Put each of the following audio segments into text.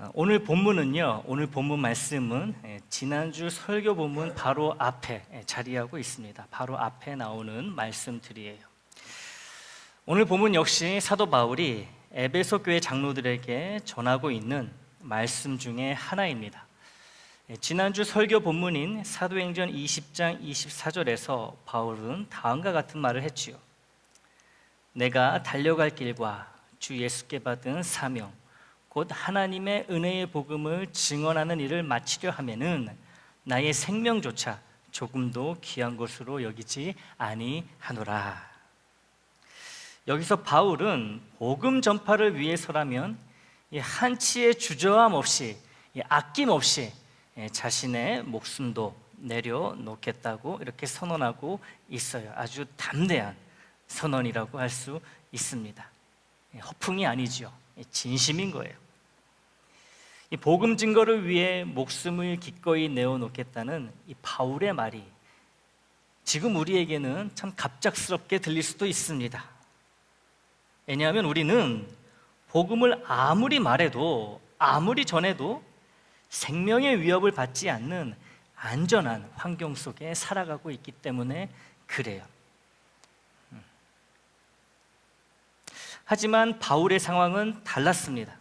어, 오늘 본문은요. 오늘 본문 말씀은 예, 지난주 설교 본문 바로 앞에 예, 자리하고 있습니다. 바로 앞에 나오는 말씀들이에요. 오늘 본문 역시 사도 바울이 에베소 교회 장로들에게 전하고 있는 말씀 중에 하나입니다. 예, 지난주 설교 본문인 사도행전 20장 24절에서 바울은 다음과 같은 말을 했지요. 내가 달려갈 길과 주 예수께 받은 사명 곧 하나님의 은혜의 복음을 증언하는 일을 마치려 하면은 나의 생명조차 조금도 귀한 것으로 여기지 아니하노라. 여기서 바울은 복음 전파를 위해서라면 이 한치의 주저함 없이 이 아낌 없이 예, 자신의 목숨도 내려놓겠다고 이렇게 선언하고 있어요. 아주 담대한 선언이라고 할 수 있습니다. 예, 허풍이 아니지요. 예, 진심인 거예요. 이 복음 증거를 위해 목숨을 기꺼이 내어놓겠다는 이 바울의 말이 지금 우리에게는 참 갑작스럽게 들릴 수도 있습니다. 왜냐하면 우리는 복음을 아무리 말해도 아무리 전해도 생명의 위협을 받지 않는 안전한 환경 속에 살아가고 있기 때문에 그래요. 음. 하지만 바울의 상황은 달랐습니다.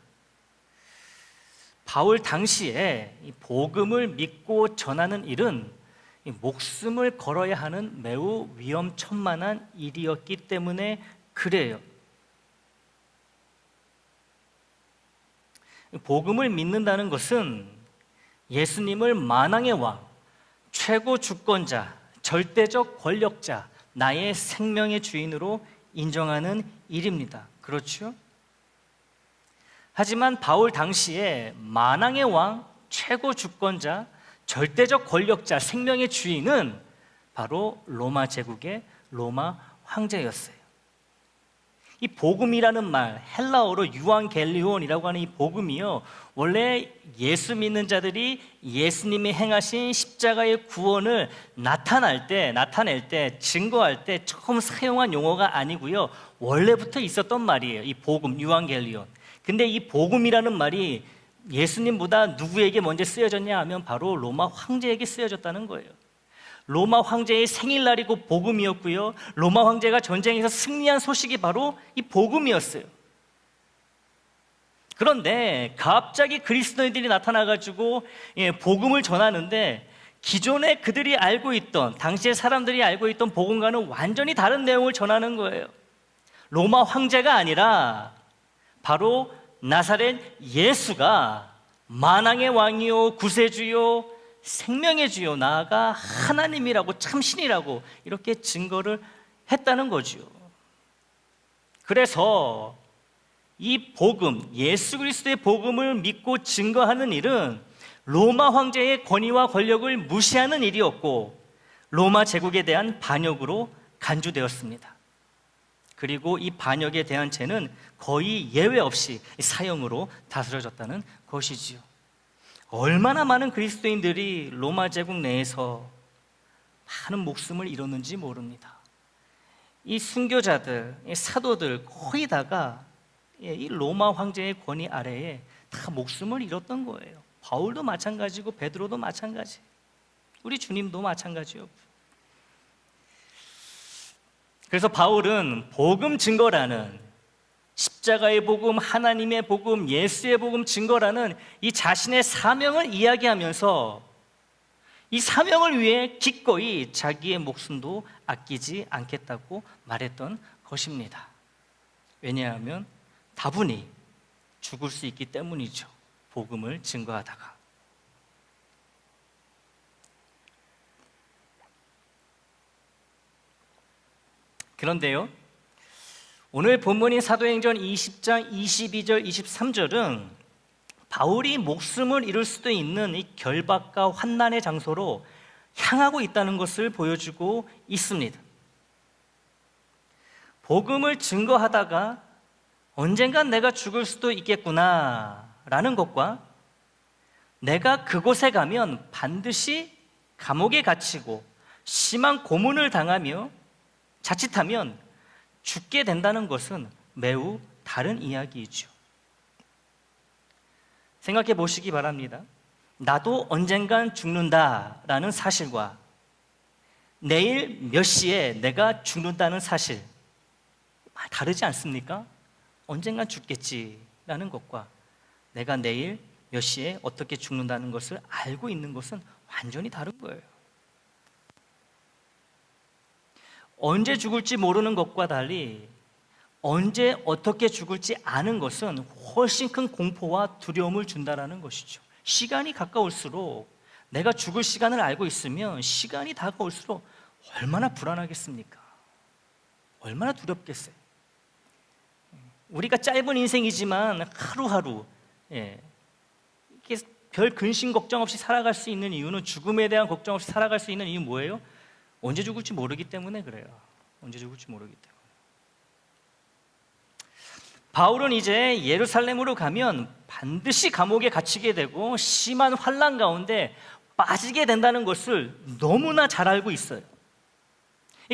바울 당시에 이 복음을 믿고 전하는 일은 이 목숨을 걸어야 하는 매우 위험천만한 일이었기 때문에 그래요. 복음을 믿는다는 것은 예수님을 만왕의 왕, 최고 주권자, 절대적 권력자, 나의 생명의 주인으로 인정하는 일입니다. 그렇죠? 하지만 바울 당시에 만왕의 왕, 최고 주권자, 절대적 권력자, 생명의 주인은 바로 로마 제국의 로마 황제였어요. 이 복음이라는 말, 헬라어로 유앙겔리온이라고 하는 이 복음이요. 원래 예수 믿는 자들이 예수님이 행하신 십자가의 구원을 나타날 때, 나타낼 때, 증거할 때 처음 사용한 용어가 아니고요. 원래부터 있었던 말이에요. 이 복음, 유앙겔리온. 근데 이 복음이라는 말이 예수님보다 누구에게 먼저 쓰여졌냐 하면 바로 로마 황제에게 쓰여졌다는 거예요. 로마 황제의 생일날이고 복음이었고요. 로마 황제가 전쟁에서 승리한 소식이 바로 이 복음이었어요. 그런데 갑자기 그리스도인들이 나타나가지고 예, 복음을 전하는데 기존에 그들이 알고 있던 당시의 사람들이 알고 있던 복음과는 완전히 다른 내용을 전하는 거예요. 로마 황제가 아니라 바로 나사렛 예수가 만왕의 왕이요 구세주요 생명의 주요 나아가 하나님이라고 참신이라고 이렇게 증거를 했다는 거죠. 그래서 이 복음, 예수 그리스도의 복음을 믿고 증거하는 일은 로마 황제의 권위와 권력을 무시하는 일이었고 로마 제국에 대한 반역으로 간주되었습니다. 그리고 이 반역에 대한 죄는 거의 예외 없이 사형으로 다스려졌다는 것이지요. 얼마나 많은 그리스도인들이 로마 제국 내에서 많은 목숨을 잃었는지 모릅니다. 이 순교자들, 이 사도들 거의 다가 예, 이 로마 황제의 권위 아래에 다 목숨을 잃었던 거예요. 바울도 마찬가지고 베드로도 마찬가지. 우리 주님도 마찬가지요. 그래서 바울은 복음 증거라는 십자가의 복음, 하나님의 복음, 예수의 복음 증거라는 이 자신의 사명을 이야기하면서 이 사명을 위해 기꺼이 자기의 목숨도 아끼지 않겠다고 말했던 것입니다. 왜냐하면 다분히 죽을 수 있기 때문이죠. 복음을 증거하다가. 그런데요, 오늘 본문인 사도행전 20장 22절, 23절은 바울이 목숨을 잃을 수도 있는 이 결박과 환난의 장소로 향하고 있다는 것을 보여주고 있습니다. 복음을 증거하다가 언젠간 내가 죽을 수도 있겠구나 라는 것과 내가 그곳에 가면 반드시 감옥에 갇히고 심한 고문을 당하며 자칫하면 죽게 된다는 것은 매우 다른 이야기이죠. 생각해 보시기 바랍니다. 나도 언젠간 죽는다라는 사실과 내일 몇 시에 내가 죽는다는 사실 다르지 않습니까? 언젠간 죽겠지라는 것과 내가 내일 몇 시에 어떻게 죽는다는 것을 알고 있는 것은 완전히 다른 거예요. 언제 죽을지 모르는 것과 달리 언제 어떻게 죽을지 아는 것은 훨씬 큰 공포와 두려움을 준다라는 것이죠. 시간이 가까울수록 내가 죽을 시간을 알고 있으면 시간이 다가올수록 얼마나 불안하겠습니까? 얼마나 두렵겠어요. 우리가 짧은 인생이지만 하루하루 예, 별 근심 걱정 없이 살아갈 수 있는 이유는 죽음에 대한 걱정 없이 살아갈 수 있는 이유 뭐예요? 언제 죽을지 모르기 때문에 그래요. 언제 죽을지 모르기 때문에. 바울은 이제 예루살렘으로 가면 반드시 감옥에 갇히게 되고 심한 환란 가운데 빠지게 된다는 것을 너무나 잘 알고 있어요.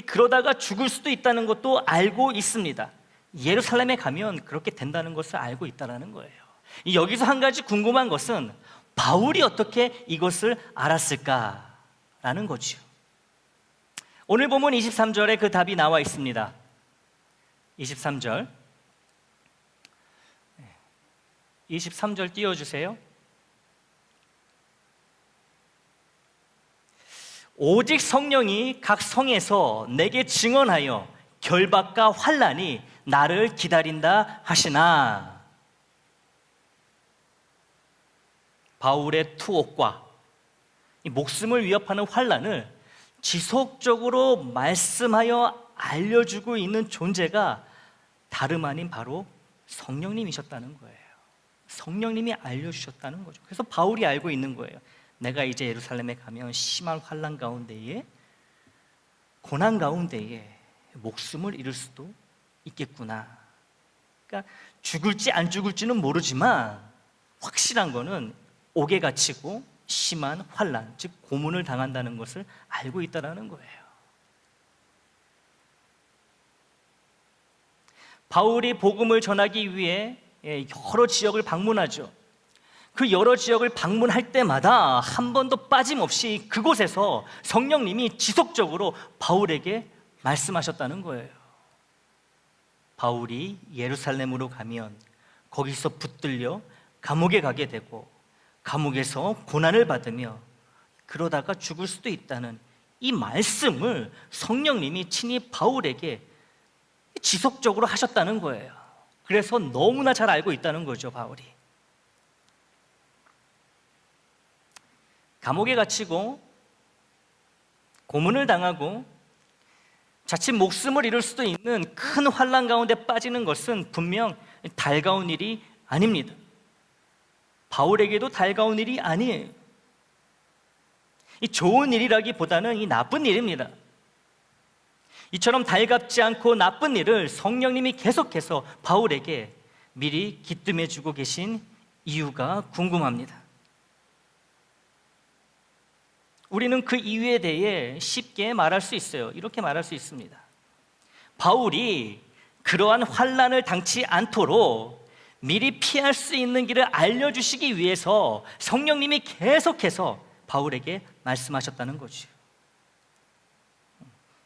그러다가 죽을 수도 있다는 것도 알고 있습니다. 예루살렘에 가면 그렇게 된다는 것을 알고 있다는 거예요. 여기서 한 가지 궁금한 것은 바울이 어떻게 이것을 알았을까라는 거죠. 오늘 보면 23절에 그 답이 나와 있습니다. 23절. 23절 띄워주세요. 오직 성령이 각 성에서 내게 증언하여 결박과 환란이 나를 기다린다 하시나 바울의 투옥과 이 목숨을 위협하는 환란을 지속적으로 말씀하여 알려주고 있는 존재가 다름 아닌 바로 성령님이셨다는 거예요. 성령님이 알려주셨다는 거죠. 그래서 바울이 알고 있는 거예요. 내가 이제 예루살렘에 가면 심한 환란 가운데에 고난 가운데에 목숨을 잃을 수도 있겠구나. 그러니까 죽을지 안 죽을지는 모르지만 확실한 거는 옥에 갇히고 심한 환란, 즉 고문을 당한다는 것을 알고 있다라는 거예요. 바울이 복음을 전하기 위해 예, 여러 지역을 방문하죠. 그 여러 지역을 방문할 때마다 한 번도 빠짐없이 그곳에서 성령님이 지속적으로 바울에게 말씀하셨다는 거예요. 바울이 예루살렘으로 가면 거기서 붙들려 감옥에 가게 되고 감옥에서 고난을 받으며 그러다가 죽을 수도 있다는 이 말씀을 성령님이 친히 바울에게 지속적으로 하셨다는 거예요. 그래서 너무나 잘 알고 있다는 거죠, 바울이. 감옥에 갇히고 고문을 당하고 자칫 목숨을 잃을 수도 있는 큰 환란 가운데 빠지는 것은 분명 달가운 일이 아닙니다. 바울에게도 달가운 일이 아니에요. 이 좋은 일이라기보다는 이 나쁜 일입니다. 이처럼 달갑지 않고 나쁜 일을 성령님이 계속해서 바울에게 미리 기뜸해 주고 계신 이유가 궁금합니다. 우리는 그 이유에 대해 쉽게 말할 수 있어요. 이렇게 말할 수 있습니다. 바울이 그러한 환란을 당치 않도록 미리 피할 수 있는 길을 알려주시기 위해서 성령님이 계속해서 바울에게 말씀하셨다는 거죠.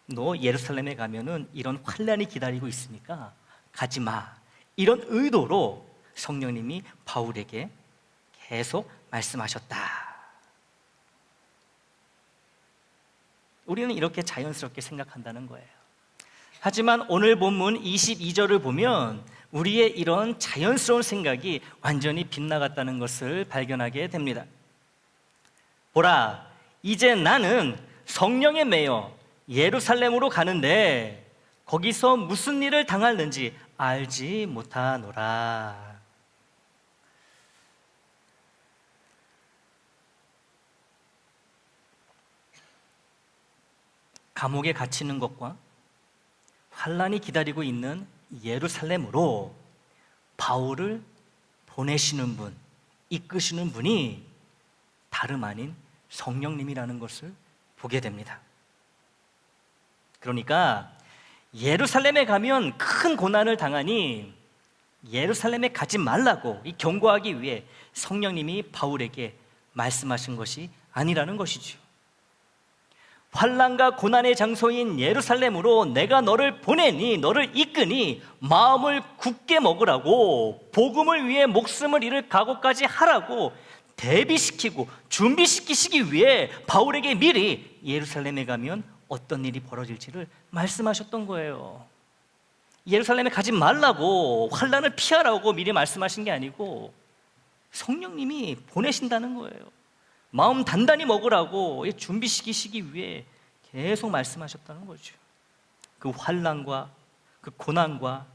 너 예루살렘에 가면은 이런 환란이 기다리고 있으니까 가지 마. 이런 의도로 성령님이 바울에게 계속 말씀하셨다. 우리는 이렇게 자연스럽게 생각한다는 거예요. 하지만 오늘 본문 22절을 보면 우리의 이런 자연스러운 생각이 완전히 빗나갔다는 것을 발견하게 됩니다. 보라, 이제 나는 성령에 매여 예루살렘으로 가는데 거기서 무슨 일을 당할는지 알지 못하노라. 감옥에 갇히는 것과 환란이 기다리고 있는 예루살렘으로 바울을 보내시는 분, 이끄시는 분이 다름 아닌 성령님이라는 것을 보게 됩니다. 그러니까 예루살렘에 가면 큰 고난을 당하니 예루살렘에 가지 말라고 이 경고하기 위해 성령님이 바울에게 말씀하신 것이 아니라는 것이죠. 환란과 고난의 장소인 예루살렘으로 내가 너를 보내니 너를 이끄니 마음을 굳게 먹으라고 복음을 위해 목숨을 잃을 각오까지 하라고 대비시키고 준비시키시기 위해 바울에게 미리 예루살렘에 가면 어떤 일이 벌어질지를 말씀하셨던 거예요. 예루살렘에 가지 말라고 환란을 피하라고 미리 말씀하신 게 아니고 성령님이 보내신다는 거예요. 마음 단단히 먹으라고 준비시키시기 위해 계속 말씀하셨다는 거죠. 그 환란과 그 고난과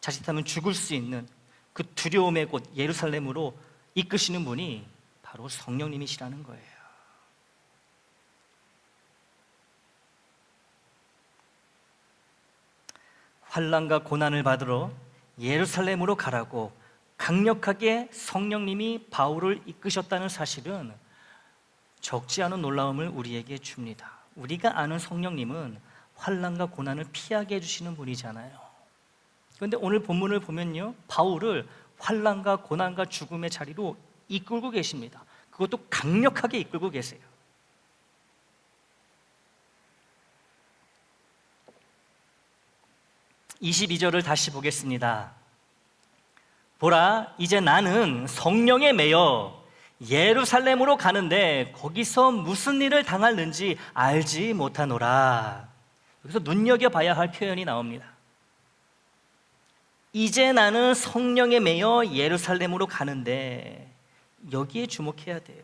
자칫하면 죽을 수 있는 그 두려움의 곳 예루살렘으로 이끄시는 분이 바로 성령님이시라는 거예요. 환란과 고난을 받으러 예루살렘으로 가라고 강력하게 성령님이 바울을 이끄셨다는 사실은 적지 않은 놀라움을 우리에게 줍니다. 우리가 아는 성령님은 환란과 고난을 피하게 해주시는 분이잖아요. 그런데 오늘 본문을 보면요, 바울을 환란과 고난과 죽음의 자리로 이끌고 계십니다. 그것도 강력하게 이끌고 계세요. 22절을 다시 보겠습니다. 보라, 이제 나는 성령에 매여 예루살렘으로 가는데 거기서 무슨 일을 당할는지 알지 못하노라. 여기서 눈여겨봐야 할 표현이 나옵니다. 이제 나는 성령에 매여 예루살렘으로 가는데 여기에 주목해야 돼요.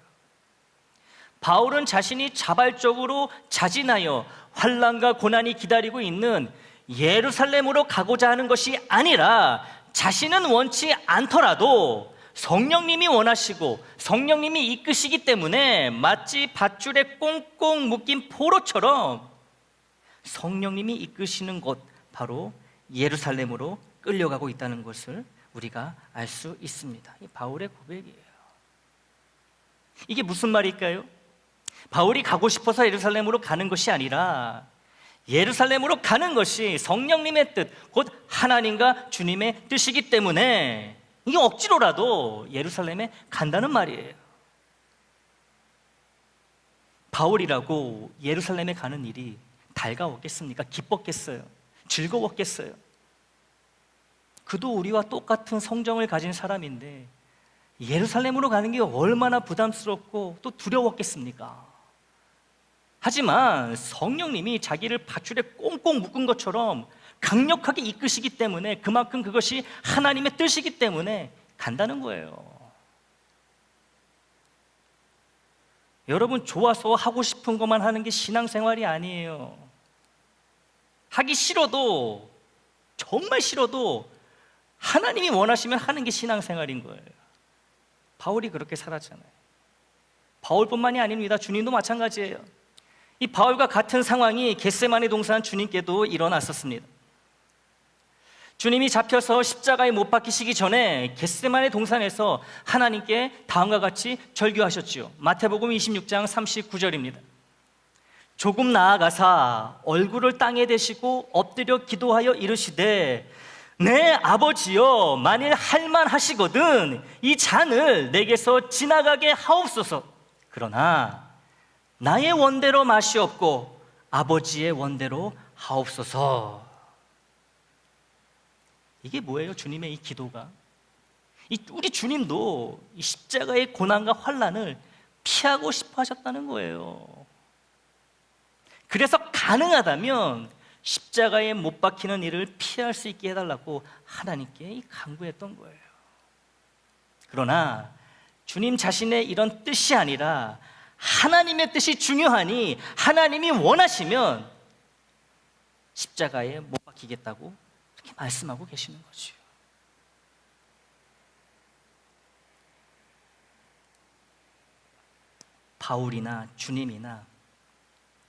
바울은 자신이 자발적으로 자진하여 환란과 고난이 기다리고 있는 예루살렘으로 가고자 하는 것이 아니라 자신은 원치 않더라도 성령님이 원하시고 성령님이 이끄시기 때문에 마치 밧줄에 꽁꽁 묶인 포로처럼 성령님이 이끄시는 곳 바로 예루살렘으로 끌려가고 있다는 것을 우리가 알 수 있습니다. 이 바울의 고백이에요. 이게 무슨 말일까요? 바울이 가고 싶어서 예루살렘으로 가는 것이 아니라 예루살렘으로 가는 것이 성령님의 뜻, 곧 하나님과 주님의 뜻이기 때문에 이게 억지로라도 예루살렘에 간다는 말이에요. 바울이라고 예루살렘에 가는 일이 달가웠겠습니까? 기뻤겠어요? 즐거웠겠어요? 그도 우리와 똑같은 성정을 가진 사람인데 예루살렘으로 가는 게 얼마나 부담스럽고 또 두려웠겠습니까? 하지만 성령님이 자기를 밧줄에 꽁꽁 묶은 것처럼 강력하게 이끄시기 때문에 그만큼 그것이 하나님의 뜻이기 때문에 간다는 거예요. 여러분 좋아서 하고 싶은 것만 하는 게 신앙생활이 아니에요. 하기 싫어도 정말 싫어도 하나님이 원하시면 하는 게 신앙생활인 거예요. 바울이 그렇게 살았잖아요. 바울뿐만이 아닙니다. 주님도 마찬가지예요. 이 바울과 같은 상황이 겟세마네 동산 주님께도 일어났었습니다. 주님이 잡혀서 십자가에 못 박히시기 전에 겟세마네 동산에서 하나님께 다음과 같이 절규하셨지요. 마태복음 26장 39절입니다. 조금 나아가사 얼굴을 땅에 대시고 엎드려 기도하여 이르시되 내 아버지여 만일 할만 하시거든 이 잔을 내게서 지나가게 하옵소서. 그러나 나의 원대로 없고 아버지의 원대로 하옵소서. 이게 뭐예요? 주님의 이 기도가. 이 우리 주님도 이 십자가의 고난과 환란을 피하고 싶어 하셨다는 거예요. 그래서 가능하다면 십자가에 못 박히는 일을 피할 수 있게 해달라고 하나님께 강구했던 거예요. 그러나 주님 자신의 이런 뜻이 아니라 하나님의 뜻이 중요하니 하나님이 원하시면 십자가에 못 박히겠다고 말씀하고 계시는 거죠. 바울이나 주님이나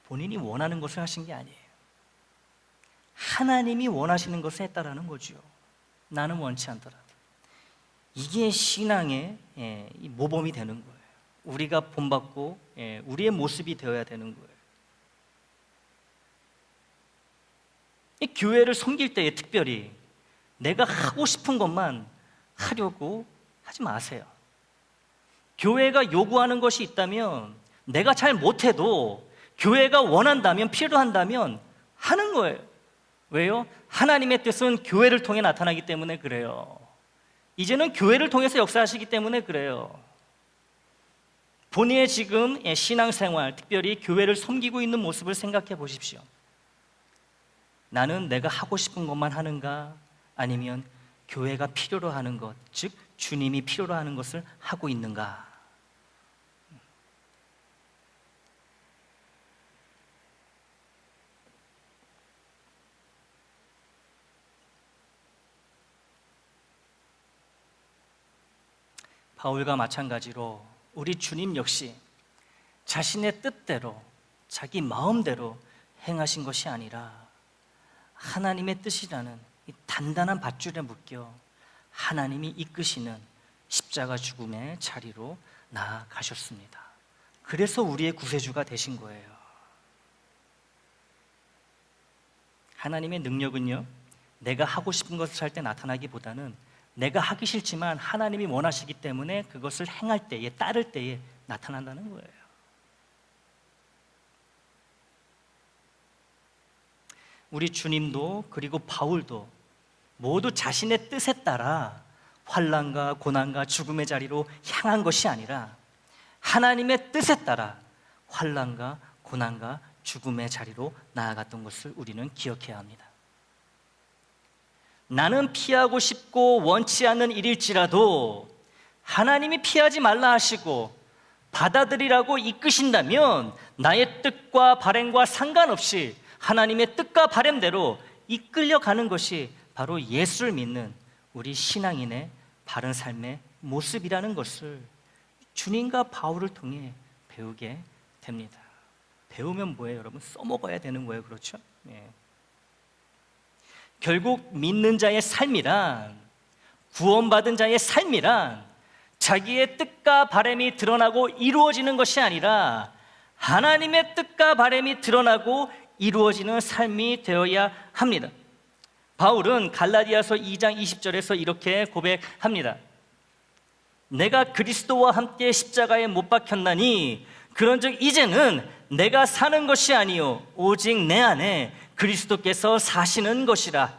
본인이 원하는 것을 하신 게 아니에요. 하나님이 원하시는 것을 했다라는 거죠. 나는 원치 않더라도. 이게 신앙의 예, 모범이 되는 거예요. 우리가 본받고 예, 우리의 모습이 되어야 되는 거예요. 이 교회를 섬길 때에 특별히 내가 하고 싶은 것만 하려고 하지 마세요. 교회가 요구하는 것이 있다면 내가 잘 못해도 교회가 원한다면 필요한다면 하는 거예요. 왜요? 하나님의 뜻은 교회를 통해 나타나기 때문에 그래요. 이제는 교회를 통해서 역사하시기 때문에 그래요. 본인의 지금 신앙생활, 특별히 교회를 섬기고 있는 모습을 생각해 보십시오. 나는 내가 하고 싶은 것만 하는가? 아니면 교회가 필요로 하는 것, 즉 주님이 필요로 하는 것을 하고 있는가? 바울과 마찬가지로 우리 주님 역시 자신의 뜻대로 자기 마음대로 행하신 것이 아니라 하나님의 뜻이라는 이 단단한 밧줄에 묶여 하나님이 이끄시는 십자가 죽음의 자리로 나아가셨습니다. 그래서 우리의 구세주가 되신 거예요. 하나님의 능력은요, 내가 하고 싶은 것을 할 때 나타나기보다는 내가 하기 싫지만 하나님이 원하시기 때문에 그것을 행할 때에, 따를 때에 나타난다는 거예요. 우리 주님도 그리고 바울도 모두 자신의 뜻에 따라 환란과 고난과 죽음의 자리로 향한 것이 아니라 하나님의 뜻에 따라 환란과 고난과 죽음의 자리로 나아갔던 것을 우리는 기억해야 합니다. 나는 피하고 싶고 원치 않는 일일지라도 하나님이 피하지 말라 하시고 받아들이라고 이끄신다면 나의 뜻과 발행과 상관없이 하나님의 뜻과 바램대로 이끌려가는 것이 바로 예수를 믿는 우리 신앙인의 바른 삶의 모습이라는 것을 주님과 바울을 통해 배우게 됩니다. 배우면 뭐예요, 여러분? 써먹어야 되는 거예요, 그렇죠? 네. 결국 믿는 자의 삶이란 구원받은 자의 삶이란 자기의 뜻과 바램이 드러나고 이루어지는 것이 아니라 하나님의 뜻과 바램이 드러나고 이루어지는 삶이 되어야 합니다. 바울은 갈라디아서 2장 20절에서 이렇게 고백합니다. 내가 그리스도와 함께 십자가에 못 박혔나니 그런즉 이제는 내가 사는 것이 아니요 오직 내 안에 그리스도께서 사시는 것이라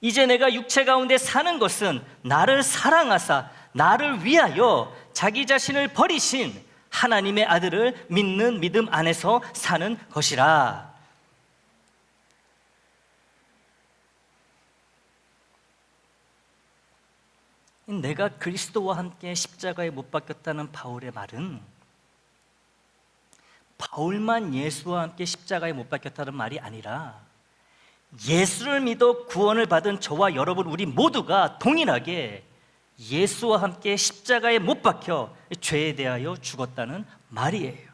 이제 내가 육체 가운데 사는 것은 나를 사랑하사 나를 위하여 자기 자신을 버리신 하나님의 아들을 믿는 믿음 안에서 사는 것이라 내가 그리스도와 함께 십자가에 못 박혔다는 바울의 말은 바울만 예수와 함께 십자가에 못 박혔다는 말이 아니라 예수를 믿어 구원을 받은 저와 여러분 우리 모두가 동일하게 예수와 함께 십자가에 못 박혀 죄에 대하여 죽었다는 말이에요.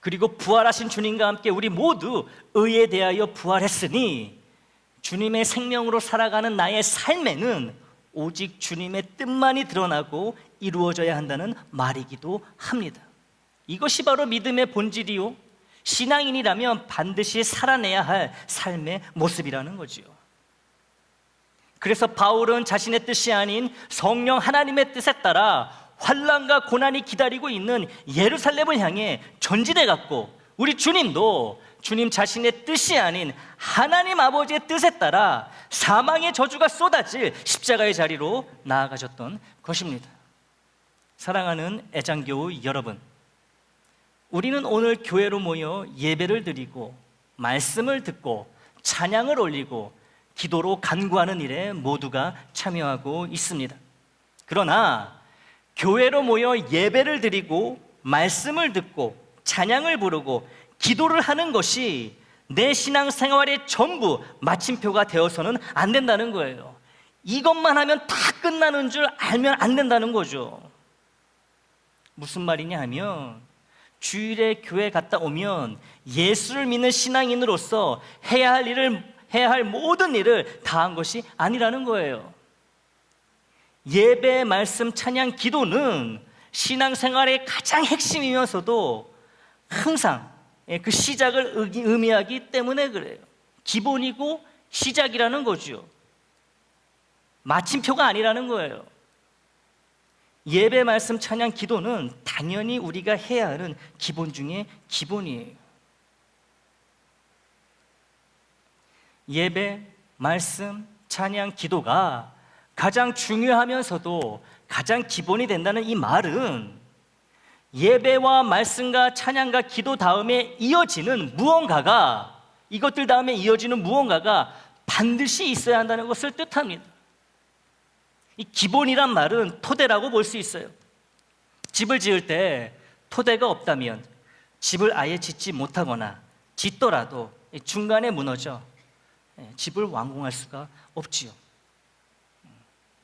그리고 부활하신 주님과 함께 우리 모두 의에 대하여 부활했으니 주님의 생명으로 살아가는 나의 삶에는 오직 주님의 뜻만이 드러나고 이루어져야 한다는 말이기도 합니다. 이것이 바로 믿음의 본질이요. 신앙인이라면 반드시 살아내야 할 삶의 모습이라는 거지요. 그래서 바울은 자신의 뜻이 아닌 성령 하나님의 뜻에 따라 환란과 고난이 기다리고 있는 예루살렘을 향해 전진해 갔고 우리 주님도 주님 자신의 뜻이 아닌 하나님 아버지의 뜻에 따라 사망의 저주가 쏟아질 십자가의 자리로 나아가셨던 것입니다. 사랑하는 애장교우 여러분, 우리는 오늘 교회로 모여 예배를 드리고 말씀을 듣고 찬양을 올리고 기도로 간구하는 일에 모두가 참여하고 있습니다. 그러나 교회로 모여 예배를 드리고 말씀을 듣고 찬양을 부르고 기도를 하는 것이 내 신앙 생활의 전부 마침표가 되어서는 안 된다는 거예요. 이것만 하면 다 끝나는 줄 알면 안 된다는 거죠. 무슨 말이냐 하면 주일에 교회 갔다 오면 예수를 믿는 신앙인으로서 해야 할 일을 해야 할 모든 일을 다 한 것이 아니라는 거예요. 예배, 말씀, 찬양, 기도는 신앙생활의 가장 핵심이면서도 항상 예, 그 시작을 의미하기 때문에 그래요. 기본이고 시작이라는 거죠. 마침표가 아니라는 거예요. 예배 말씀 찬양 기도는 당연히 우리가 해야 하는 기본 중에 기본이에요. 예배 말씀 찬양 기도가 가장 중요하면서도 가장 기본이 된다는 이 말은 예배와 말씀과 찬양과 기도 다음에 이어지는 무언가가 이것들 다음에 이어지는 무언가가 반드시 있어야 한다는 것을 뜻합니다. 이 기본이란 말은 토대라고 볼 수 있어요. 집을 지을 때 토대가 없다면 집을 아예 짓지 못하거나 짓더라도 중간에 무너져 예, 집을 완공할 수가 없지요. 음,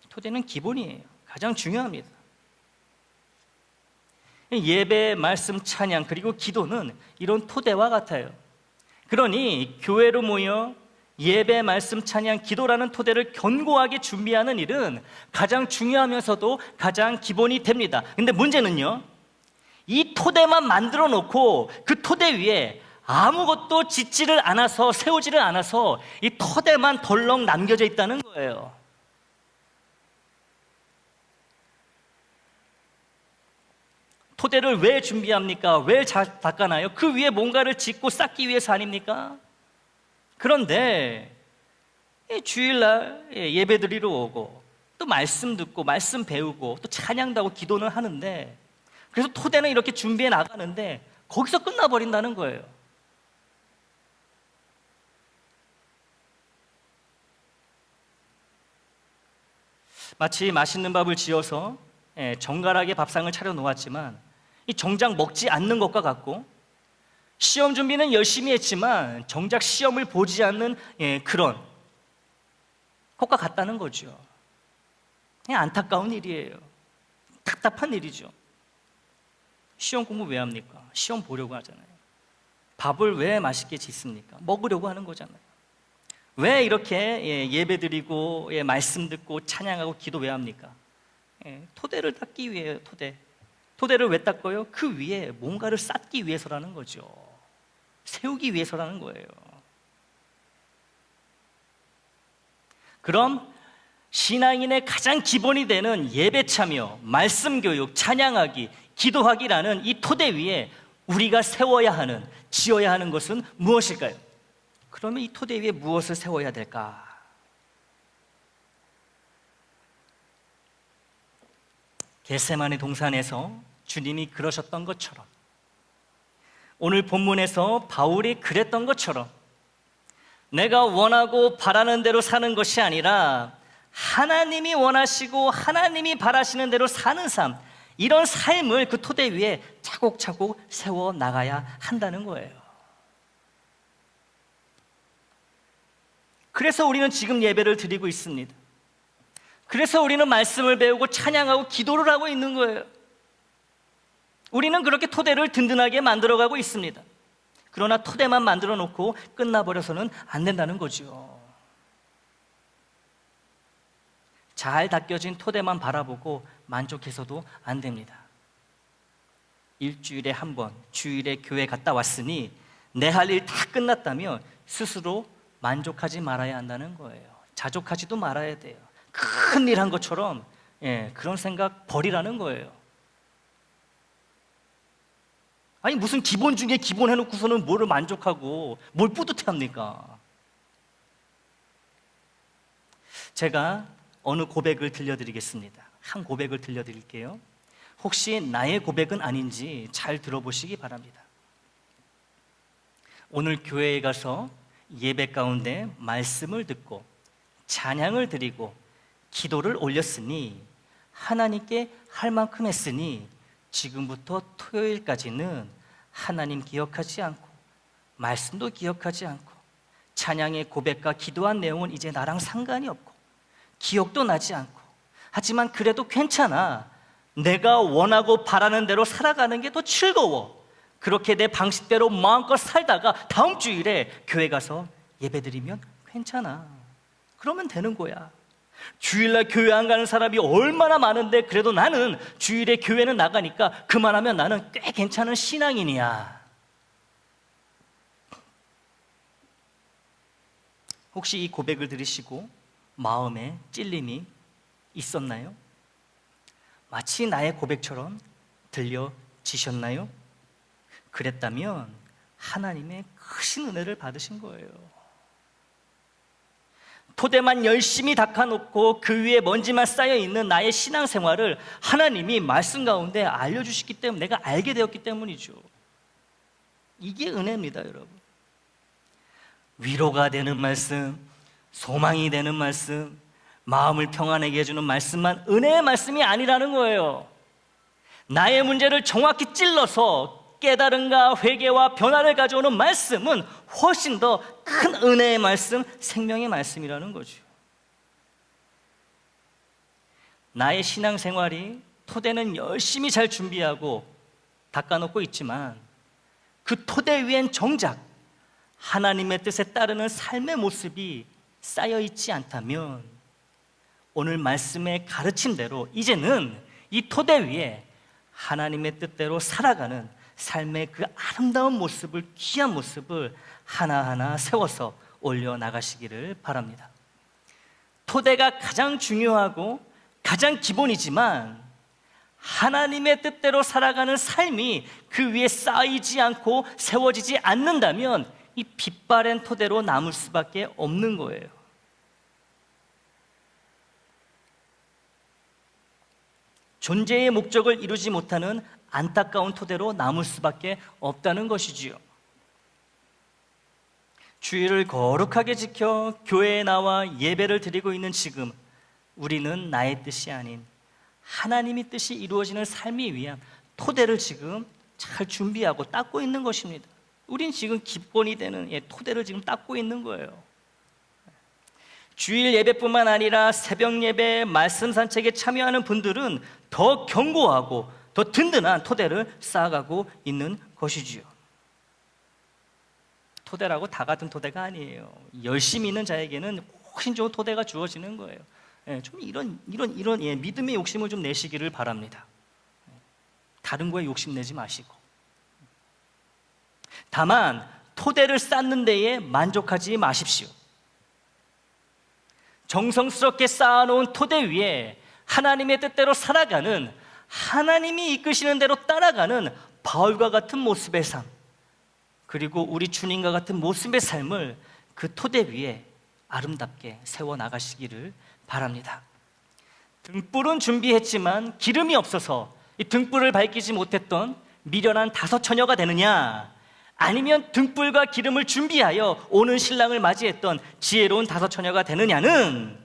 토대는 기본이에요. 가장 중요합니다. 예배, 말씀, 찬양 그리고 기도는 이런 토대와 같아요. 그러니 교회로 모여 예배, 말씀, 찬양, 기도라는 토대를 견고하게 준비하는 일은 가장 중요하면서도 가장 기본이 됩니다. 근데 문제는요, 이 토대만 만들어 놓고 그 토대 위에 아무것도 짓지를 않아서 세우지를 않아서 이 토대만 덜렁 남겨져 있다는 거예요. 토대를 왜 준비합니까? 왜 자- 닦아나요? 그 위에 뭔가를 짓고 쌓기 위해서 아닙니까? 그런데 이 주일날 예, 예배 드리러 오고 또 말씀 듣고 말씀 배우고 또 찬양도 하고 기도는 하는데 그래서 토대는 이렇게 준비해 나가는데 거기서 끝나버린다는 거예요. 마치 맛있는 밥을 지어서 예, 정갈하게 밥상을 차려 놓았지만 이 정작 먹지 않는 것과 같고 시험 준비는 열심히 했지만 정작 시험을 보지 않는 예, 그런 것과 같다는 거죠. 그냥 안타까운 일이에요. 답답한 일이죠. 시험 공부 왜 합니까? 시험 보려고 하잖아요. 밥을 왜 맛있게 짓습니까? 먹으려고 하는 거잖아요. 왜 이렇게 예, 예배 드리고 예, 말씀 듣고 찬양하고 기도 왜 합니까? 예, 토대를 닦기 위해 토대. 토대를 왜 닦아요? 그 위에 뭔가를 쌓기 위해서라는 거죠. 세우기 위해서라는 거예요. 그럼 신앙인의 가장 기본이 되는 예배 참여, 말씀 교육, 찬양하기, 기도하기라는 이 토대 위에 우리가 세워야 하는, 지어야 하는 것은 무엇일까요? 그러면 이 토대 위에 무엇을 세워야 될까? 겟세마네 동산에서 주님이 그러셨던 것처럼 오늘 본문에서 바울이 그랬던 것처럼 내가 원하고 바라는 대로 사는 것이 아니라 하나님이 원하시고 하나님이 바라시는 대로 사는 삶 이런 삶을 그 토대 위에 차곡차곡 세워 나가야 한다는 거예요. 그래서 우리는 지금 예배를 드리고 있습니다. 그래서 우리는 말씀을 배우고 찬양하고 기도를 하고 있는 거예요. 우리는 그렇게 토대를 든든하게 만들어가고 있습니다. 그러나 토대만 만들어 놓고 끝나버려서는 안 된다는 거죠. 잘 닦여진 토대만 바라보고 만족해서도 안 됩니다. 일주일에 한 번, 주일에 교회 갔다 왔으니 내 할 일 다 끝났다면 스스로 만족하지 말아야 한다는 거예요. 자족하지도 말아야 돼요. 큰 일 한 것처럼 예, 그런 생각 버리라는 거예요. 아니 무슨 기본 중에 기본 해놓고서는 뭐를 만족하고 뭘 뿌듯해합니까? 제가 어느 고백을 들려드리겠습니다. 한 고백을 들려드릴게요. 혹시 나의 고백은 아닌지 잘 들어보시기 바랍니다. 오늘 교회에 가서 예배 가운데 말씀을 듣고 찬양을 드리고 기도를 올렸으니 하나님께 할 만큼 했으니 지금부터 토요일까지는 하나님 기억하지 않고 말씀도 기억하지 않고 찬양의 고백과 기도한 내용은 이제 나랑 상관이 없고 기억도 나지 않고 하지만 그래도 괜찮아. 내가 원하고 바라는 대로 살아가는 게 더 즐거워. 그렇게 내 방식대로 마음껏 살다가 다음 주일에 교회 가서 예배드리면 괜찮아. 그러면 되는 거야 주일날 교회 안 가는 사람이 얼마나 많은데 그래도 나는 주일에 교회는 나가니까 그만하면 나는 꽤 괜찮은 신앙인이야. 혹시 이 고백을 들으시고 마음에 찔림이 있었나요? 마치 나의 고백처럼 들려지셨나요? 그랬다면 하나님의 크신 은혜를 받으신 거예요. 토대만 열심히 닦아놓고 그 위에 먼지만 쌓여 있는 나의 신앙생활을 하나님이 말씀 가운데 알려주시기 때문에 내가 알게 되었기 때문이죠. 이게 은혜입니다, 여러분. 위로가 되는 말씀, 소망이 되는 말씀, 마음을 평안하게 해주는 말씀만 은혜의 말씀이 아니라는 거예요. 나의 문제를 정확히 찔러서 깨달음과 회개와 변화를 가져오는 말씀은 훨씬 더 큰 은혜의 말씀, 생명의 말씀이라는 거죠. 나의 신앙생활이 토대는 열심히 잘 준비하고 닦아놓고 있지만 그 토대 위엔 정작 하나님의 뜻에 따르는 삶의 모습이 쌓여 있지 않다면 오늘 말씀의 가르침대로 이제는 이 토대 위에 하나님의 뜻대로 살아가는 삶의 그 아름다운 모습을 귀한 모습을 하나하나 세워서 올려 나가시기를 바랍니다. 토대가 가장 중요하고 가장 기본이지만 하나님의 뜻대로 살아가는 삶이 그 위에 쌓이지 않고 세워지지 않는다면 이 빛바랜 토대로 남을 수밖에 없는 거예요. 존재의 목적을 이루지 못하는 안타까운 토대로 남을 수밖에 없다는 것이지요. 주의를 거룩하게 지켜 교회에 나와 예배를 드리고 있는 지금 우리는 나의 뜻이 아닌 하나님의 뜻이 이루어지는 삶이 위한 토대를 지금 잘 준비하고 닦고 있는 것입니다. 우린 지금 기본이 되는 예, 토대를 지금 닦고 있는 거예요. 주일 예배뿐만 아니라 새벽 예배, 말씀 산책에 참여하는 분들은 더 견고하고 더 든든한 토대를 쌓아가고 있는 것이지요. 토대라고 다 같은 토대가 아니에요. 열심히 있는 자에게는 훨씬 좋은 토대가 주어지는 거예요. 예, 좀 이런 이런 이런 예, 믿음의 욕심을 좀 내시기를 바랍니다. 다른 거에 욕심 내지 마시고. 다만 토대를 쌓는 데에 만족하지 마십시오. 정성스럽게 쌓아놓은 토대 위에 하나님의 뜻대로 살아가는 하나님이 이끄시는 대로 따라가는 바울과 같은 모습의 삶 그리고 우리 주님과 같은 모습의 삶을 그 토대 위에 아름답게 세워 나가시기를 바랍니다. 등불은 준비했지만 기름이 없어서 이 등불을 밝히지 못했던 미련한 다섯 처녀가 되느냐? 아니면 등불과 기름을 준비하여 오는 신랑을 맞이했던 지혜로운 다섯 처녀가 되느냐는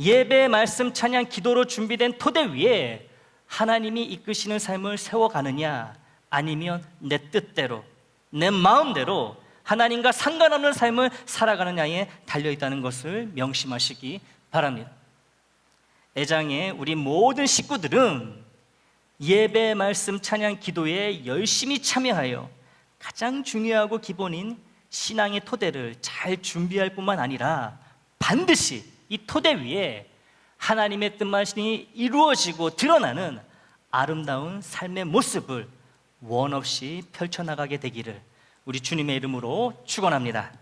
예배, 말씀, 찬양, 기도로 준비된 토대 위에 하나님이 이끄시는 삶을 세워가느냐 아니면 내 뜻대로 내 마음대로 하나님과 상관없는 삶을 살아가느냐에 달려 있다는 것을 명심하시기 바랍니다. 애장에 우리 모든 식구들은 예배, 말씀, 찬양, 기도에 열심히 참여하여 가장 중요하고 기본인 신앙의 토대를 잘 준비할 뿐만 아니라 반드시 이 토대 위에 하나님의 뜻만이 이루어지고 드러나는 아름다운 삶의 모습을 원 없이 펼쳐나가게 되기를 우리 주님의 이름으로 축원합니다.